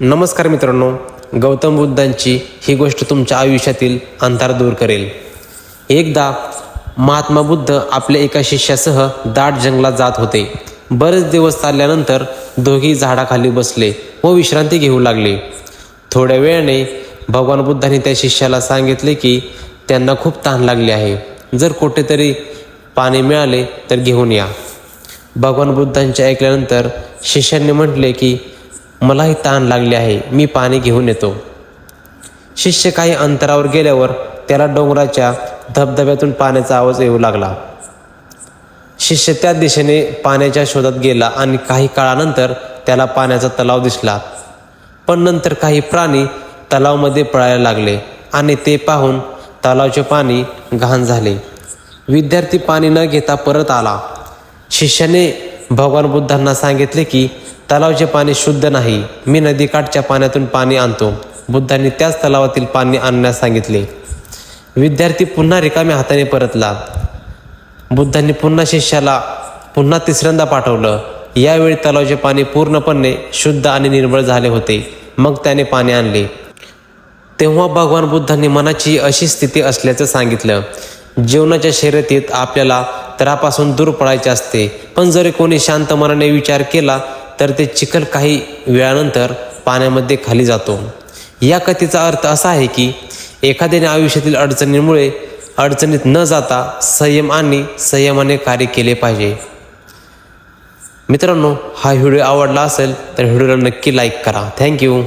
नमस्कार मित्रांनो गौतम बुद्धांची ही गोष्ट तुमच्या आयुष्यातील अंधार दूर करेल. एकदा महात्मा बुद्ध आपल्या एका शिष्यासह दाट जंगलात जात होते. बरेच दिवस चालल्यानंतर दोघी झाडाखाली बसले व विश्रांती घेऊ लागले. थोड्या वेळाने भगवान बुद्धांनी त्या शिष्याला सांगितले की त्यांना खूप ताण लागली आहे. जर कुठेतरी पाणी मिळाले तर घेऊन या. भगवान बुद्धांचे ऐकल्यानंतर शिष्यांनी म्हटले की मलाही ताण लागले आहे मी पाणी घेऊन येतो. शिष्य काही अंतरावर गेल्यावर त्याला डोंगराच्या धबधब्यातून पाण्याचा आवाज येऊ लागला. शिष्य त्या दिशेने पाण्याच्या शोधात गेला आणि काही काळानंतर त्याला पाण्याचा तलाव दिसला. पण नंतर काही प्राणी तलावमध्ये पळायला लागले आणि ते पाहून तलावचे पाणी घाण झाले. विद्यार्थी पाणी न घेता परत आला. शिष्याने भगवान बुद्धांना सांगितले की तलावचे पाणी शुद्ध नाही. मी नदीकाठच्या पाण्यातून पाणी आणतो. बुद्धांनी त्याच तलावातील पाणी आणण्यास सांगितले. विद्यार्थी पुन्हा रिकाम्या हाताने परतला. बुद्धांनी पुन्हा शिष्याला पुन्हा तिसऱ्यांदा पाठवलं. यावेळी तलावचे पाणी पूर्णपणे शुद्ध आणि निर्मळ झाले होते. मग त्याने पाणी आणले. तेव्हा भगवान बुद्धांनी मनाची अशी स्थिती असल्याचं सांगितलं. जीवनाच्या शर्यतीत आपल्याला त्रापासून दूर पडायचे असते. पण जरी कोणी शांत मनाने विचार केला तर ते चिखल काही वेळानंतर पाण्यामध्ये खाली जातो. या कथेचा अर्थ असा आहे की एखाद्याने आयुष्यातील अडचणींमुळे अडचणीत न जाता संयम आणि संयमाने कार्य केले पाहिजे. मित्रांनो हा व्हिडिओ आवडला असेल तर व्हिडिओला नक्की लाईक करा. थँक्यू.